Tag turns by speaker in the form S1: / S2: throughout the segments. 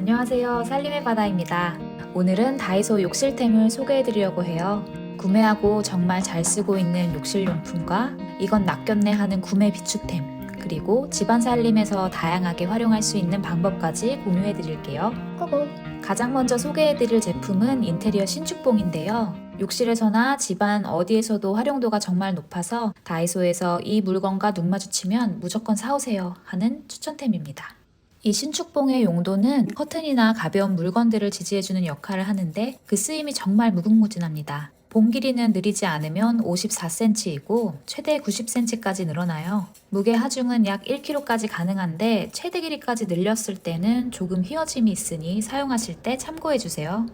S1: 안녕하세요. 살림의 바다입니다. 오늘은 다이소 욕실템을 소개해드리려고 해요. 구매하고 정말 잘 쓰고 있는 욕실용품과 이건 낚였네 하는 구매 비추템, 그리고 집안 살림에서 다양하게 활용할 수 있는 방법까지 공유해드릴게요.
S2: 고고.
S1: 가장 먼저 소개해드릴 제품은 인테리어 신축봉인데요. 욕실에서나 집안 어디에서도 활용도가 정말 높아서 다이소에서 이 물건과 눈 마주치면 무조건 사오세요 하는 추천템입니다. 이 신축봉의 용도는 커튼이나 가벼운 물건들을 지지해주는 역할을 하는데 그 쓰임이 정말 무궁무진합니다. 봉 길이는 느리지 않으면 54cm이고 최대 90cm까지 늘어나요. 무게 하중은 약 1kg까지 가능한데 최대 길이까지 늘렸을 때는 조금 휘어짐이 있으니 사용하실 때 참고해주세요.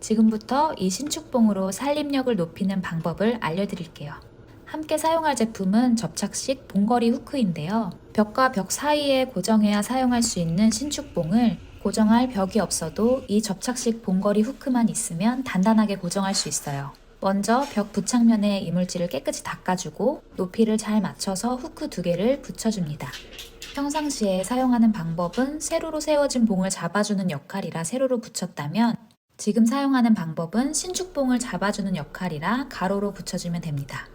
S1: 지금부터 이 신축봉으로 살림력을 높이는 방법을 알려드릴게요. 함께 사용할 제품은 접착식 봉거리 후크인데요. 벽과 벽 사이에 고정해야 사용할 수 있는 신축봉을 고정할 벽이 없어도 이 접착식 봉거리 후크만 있으면 단단하게 고정할 수 있어요. 먼저 벽 부착면에 이물질을 깨끗이 닦아주고 높이를 잘 맞춰서 후크 두 개를 붙여줍니다. 평상시에 사용하는 방법은 세로로 세워진 봉을 잡아주는 역할이라 세로로 붙였다면 지금 사용하는 방법은 신축봉을 잡아주는 역할이라 가로로 붙여주면 됩니다.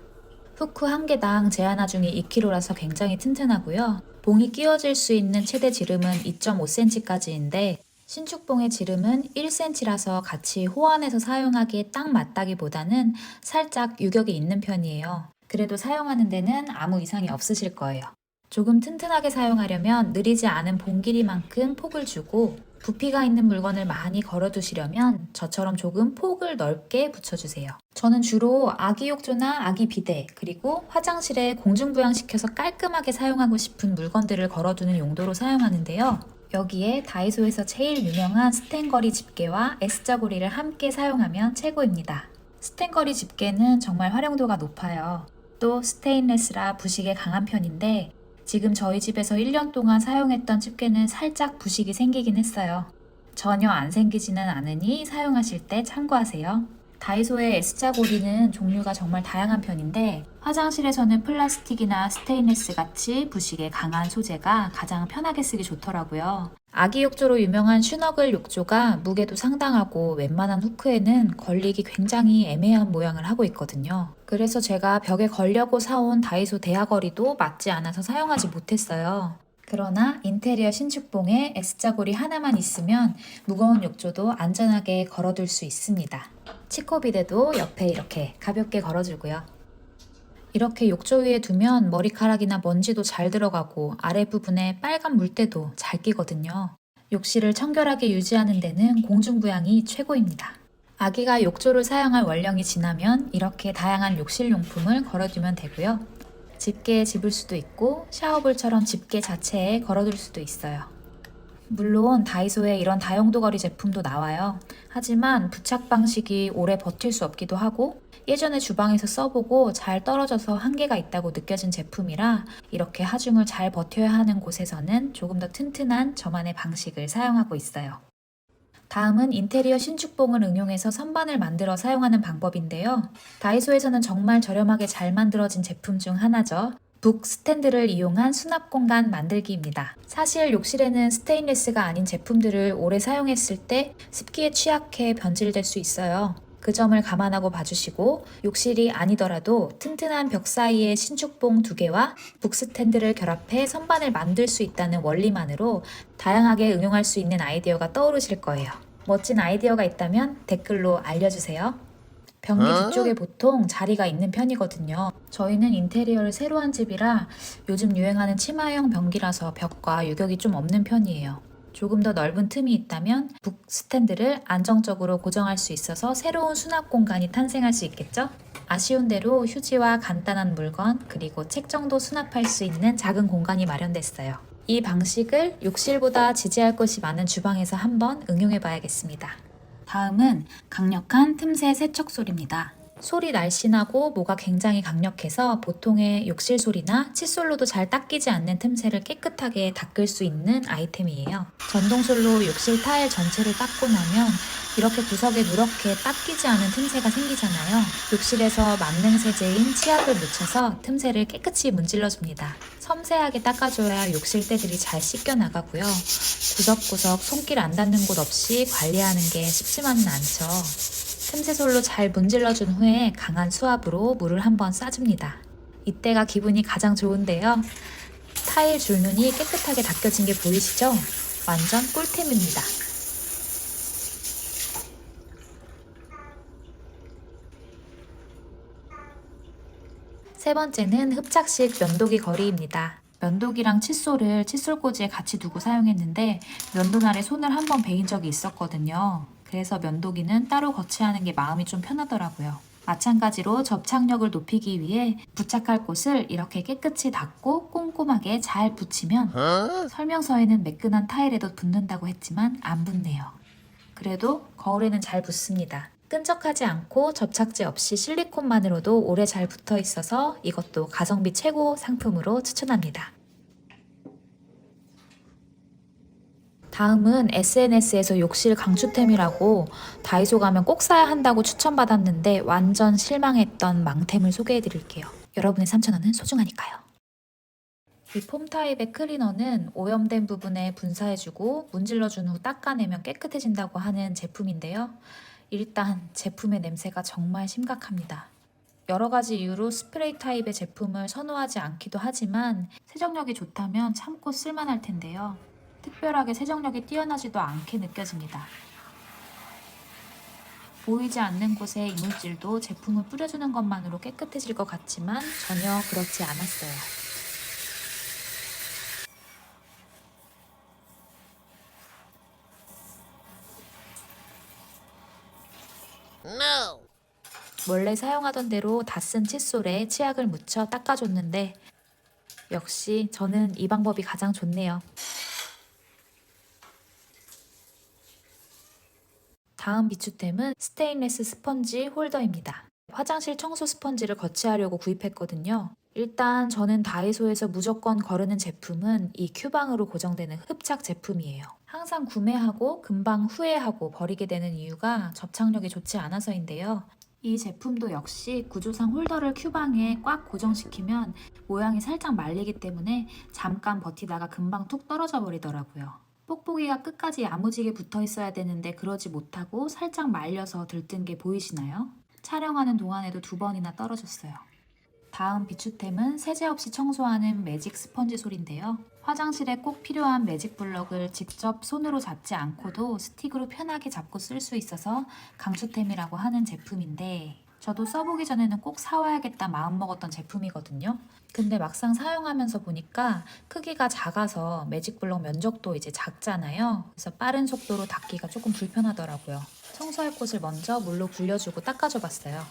S1: 후크 한 개당 제한 하중이 2kg라서 굉장히 튼튼하고요. 봉이 끼워질 수 있는 최대 지름은 2.5cm까지인데 신축봉의 지름은 1cm라서 같이 호환해서 사용하기에 딱 맞다기보다는 살짝 유격이 있는 편이에요. 그래도 사용하는 데는 아무 이상이 없으실 거예요. 조금 튼튼하게 사용하려면 느리지 않은 봉 길이만큼 폭을 주고 부피가 있는 물건을 많이 걸어두시려면 저처럼 조금 폭을 넓게 붙여주세요. 저는 주로 아기 욕조나 아기 비데 그리고 화장실에 공중부양시켜서 깔끔하게 사용하고 싶은 물건들을 걸어두는 용도로 사용하는데요. 여기에 다이소에서 제일 유명한 스텐거리 집게와 S자고리를 함께 사용하면 최고입니다. 스텐거리 집게는 정말 활용도가 높아요. 또 스테인레스라 부식에 강한 편인데 지금 저희 집에서 1년 동안 사용했던 집게는 살짝 부식이 생기긴 했어요. 전혀 안 생기지는 않으니 사용하실 때 참고하세요. 다이소의 S자 고리는 종류가 정말 다양한 편인데 화장실에서는 플라스틱이나 스테인레스 같이 부식에 강한 소재가 가장 편하게 쓰기 좋더라고요. 아기 욕조로 유명한 슈너글 욕조가 무게도 상당하고 웬만한 후크에는 걸리기 굉장히 애매한 모양을 하고 있거든요. 그래서 제가 벽에 걸려고 사온 다이소 대야거리도 맞지 않아서 사용하지 못했어요. 그러나 인테리어 신축봉에 S자 고리 하나만 있으면 무거운 욕조도 안전하게 걸어둘 수 있습니다. 치코비데도 옆에 이렇게 가볍게 걸어주고요. 이렇게 욕조 위에 두면 머리카락이나 먼지도 잘 들어가고 아래 부분에 빨간 물때도 잘 끼거든요. 욕실을 청결하게 유지하는 데는 공중부양이 최고입니다. 아기가 욕조를 사용할 원령이 지나면 이렇게 다양한 욕실 용품을 걸어두면 되고요. 집게에 집을 수도 있고 샤워볼처럼 집게 자체에 걸어둘 수도 있어요. 물론 다이소에 이런 다용도거리 제품도 나와요. 하지만 부착 방식이 오래 버틸 수 없기도 하고 예전에 주방에서 써보고 잘 떨어져서 한계가 있다고 느껴진 제품이라 이렇게 하중을 잘 버텨야 하는 곳에서는 조금 더 튼튼한 저만의 방식을 사용하고 있어요. 다음은 인테리어 신축봉을 응용해서 선반을 만들어 사용하는 방법인데요. 다이소에서는 정말 저렴하게 잘 만들어진 제품 중 하나죠. 북 스탠드를 이용한 수납 공간 만들기입니다. 사실 욕실에는 스테인리스가 아닌 제품들을 오래 사용했을 때 습기에 취약해 변질될 수 있어요. 그 점을 감안하고 봐주시고 욕실이 아니더라도 튼튼한 벽 사이에 신축봉 두 개와 북 스탠드를 결합해 선반을 만들 수 있다는 원리만으로 다양하게 응용할 수 있는 아이디어가 떠오르실 거예요. 멋진 아이디어가 있다면 댓글로 알려주세요. 벽리 뒤쪽에 보통 자리가 있는 편이거든요. 저희는 인테리어를 새로 한 집이라 요즘 유행하는 치마형 변기라서 벽과 유격이 좀 없는 편이에요. 조금 더 넓은 틈이 있다면 북 스탠드를 안정적으로 고정할 수 있어서 새로운 수납 공간이 탄생할 수 있겠죠? 아쉬운 대로 휴지와 간단한 물건 그리고 책 정도 수납할 수 있는 작은 공간이 마련됐어요. 이 방식을 욕실보다 지지할 것이 많은 주방에서 한번 응용해 봐야겠습니다. 다음은 강력한 틈새 세척솔입니다. 솔이 날씬하고 모가 굉장히 강력해서 보통의 욕실 솔이나 칫솔로도 잘 닦이지 않는 틈새를 깨끗하게 닦을 수 있는 아이템이에요. 전동솔로 욕실 타일 전체를 닦고 나면 이렇게 구석에 누렇게 닦이지 않은 틈새가 생기잖아요. 욕실에서 만능 세제인 치약을 묻혀서 틈새를 깨끗이 문질러줍니다. 섬세하게 닦아줘야 욕실 때들이 잘 씻겨 나가고요. 구석구석 손길 안 닿는 곳 없이 관리하는 게 쉽지만은 않죠. 틈새솔로 잘 문질러준 후에 강한 수압으로 물을 한번 쏴줍니다. 이때가 기분이 가장 좋은데요. 타일 줄눈이 깨끗하게 닦여진 게 보이시죠? 완전 꿀템입니다. 세 번째는 흡착식 면도기 거리입니다. 면도기랑 칫솔을 칫솔꽂이에 같이 두고 사용했는데 면도날에 손을 한번 베인 적이 있었거든요. 그래서 면도기는 따로 거치하는 게 마음이 좀 편하더라고요. 마찬가지로 접착력을 높이기 위해 부착할 곳을 이렇게 깨끗이 닦고 꼼꼼하게 잘 붙이면 설명서에는 매끈한 타일에도 붙는다고 했지만 안 붙네요. 그래도 거울에는 잘 붙습니다. 끈적하지 않고 접착제 없이 실리콘만으로도 오래 잘 붙어 있어서 이것도 가성비 최고 상품으로 추천합니다. 다음은 SNS에서 욕실 강추템이라고 다이소 가면 꼭 사야 한다고 추천받았는데 완전 실망했던 망템을 소개해 드릴게요. 여러분의 3,000원은 소중하니까요. 이 폼 타입의 클리너는 오염된 부분에 분사해주고 문질러준 후 닦아내면 깨끗해진다고 하는 제품인데요. 일단 제품의 냄새가 정말 심각합니다. 여러 가지 이유로 스프레이 타입의 제품을 선호하지 않기도 하지만 세정력이 좋다면 참고 쓸만할 텐데요. 특별하게 세정력이 뛰어나지도 않게 느껴집니다. 보이지 않는 곳에 이물질도 제품을 뿌려주는 것만으로 깨끗해질 것 같지만 전혀 그렇지 않았어요.
S2: No.
S1: 원래 사용하던 대로 다 쓴 칫솔에 치약을 묻혀 닦아줬는데 역시 저는 이 방법이 가장 좋네요. 다음 비추템은 스테인레스 스펀지 홀더입니다. 화장실 청소 스펀지를 거치하려고 구입했거든요. 일단 저는 다이소에서 무조건 거르는 제품은 이 큐방으로 고정되는 흡착 제품이에요. 항상 구매하고 금방 후회하고 버리게 되는 이유가 접착력이 좋지 않아서인데요. 이 제품도 역시 구조상 홀더를 큐방에 꽉 고정시키면 모양이 살짝 말리기 때문에 잠깐 버티다가 금방 툭 떨어져 버리더라고요. 뽁뽁이가 끝까지 야무지게 붙어 있어야 되는데 그러지 못하고 살짝 말려서 들뜬 게 보이시나요? 촬영하는 동안에도 두 번이나 떨어졌어요. 다음 비추템은 세제 없이 청소하는 매직 스펀지 솔인데요. 화장실에 꼭 필요한 매직 블럭을 직접 손으로 잡지 않고도 스틱으로 편하게 잡고 쓸 수 있어서 강추템이라고 하는 제품인데 저도 써보기 전에는 꼭 사와야겠다 마음먹었던 제품이거든요. 근데 막상 사용하면서 보니까 크기가 작아서 매직 블럭 면적도 이제 작잖아요. 그래서 빠른 속도로 닦기가 조금 불편하더라고요. 청소할 곳을 먼저 물로 불려주고 닦아줘 봤어요.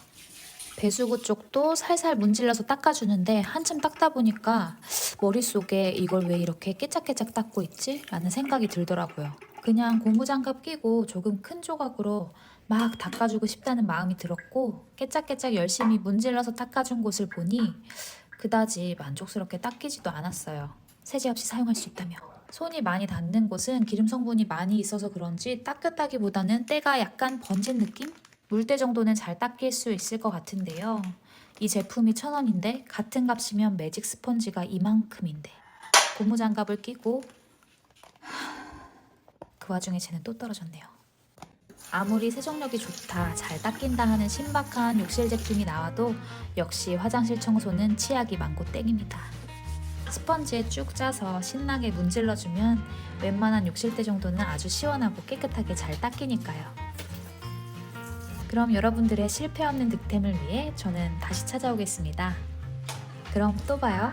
S1: 배수구 쪽도 살살 문질러서 닦아주는데 한참 닦다 보니까 머릿속에 이걸 왜 이렇게 깨짝깨짝 닦고 있지? 라는 생각이 들더라고요. 그냥 고무장갑 끼고 조금 큰 조각으로 막 닦아주고 싶다는 마음이 들었고 깨짝깨짝 열심히 문질러서 닦아준 곳을 보니 그다지 만족스럽게 닦이지도 않았어요. 세제 없이 사용할 수 있다며. 손이 많이 닿는 곳은 기름 성분이 많이 있어서 그런지 따뜻하기보다는 때가 약간 번진 느낌? 물때 정도는 잘 닦일 수 있을 것 같은데요. 이 제품이 천 원인데 같은 값이면 매직 스펀지가 이만큼인데 고무장갑을 끼고 그 와중에 쟤는 또 떨어졌네요. 아무리 세정력이 좋다, 잘 닦인다 하는 신박한 욕실 제품이 나와도 역시 화장실 청소는 치약이 많고 땡입니다. 스펀지에 쭉 짜서 신나게 문질러주면 웬만한 욕실대 정도는 아주 시원하고 깨끗하게 잘 닦이니까요. 그럼 여러분들의 실패 없는 득템을 위해 저는 다시 찾아오겠습니다. 그럼 또 봐요.